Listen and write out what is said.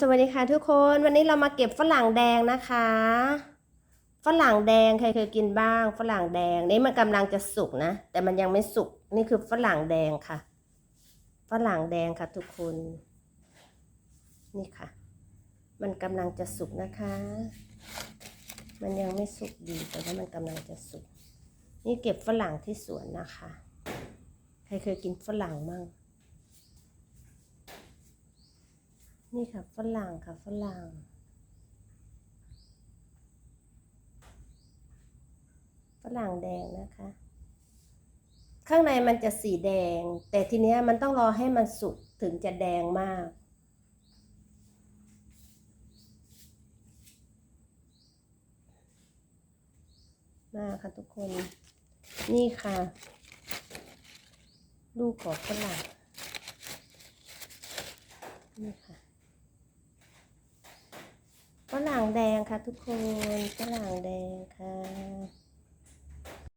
สวัสดีค่ะทุกคนวันนี้เรามาเก็บฝรั่งแดงนะคะ ฝรั่งแดงใครเคยกินบ้าง ฝรั่งแดงนี่มันกำลังจะสุกนะ แต่มันยังไม่สุกนี่คือฝรั่งแดงค่ะ ฝรั่งแดงค่ะทุกคน นี่ค่ะ มันกำลังจะสุกนะคะ มันยังไม่สุกดีแต่ว่ามันกำลังจะสุก นี่เก็บฝรั่งที่สวนนะคะ ใครเคยกินฝรั่งมั่ง นี่ค่ะฝรั่งค่ะฝรั่งฝรั่งแดงนะคะ ข้างในมันจะสีแดง แต่ทีเนี้ยมันต้องรอให้มันสุกถึงจะแดงมากมาค่ะทุกคน นี่ค่ะ ลูกของฝรั่งนี่ค่ะ รั่งแดงค่ะทุกคนฝรั่งแดงค่ะ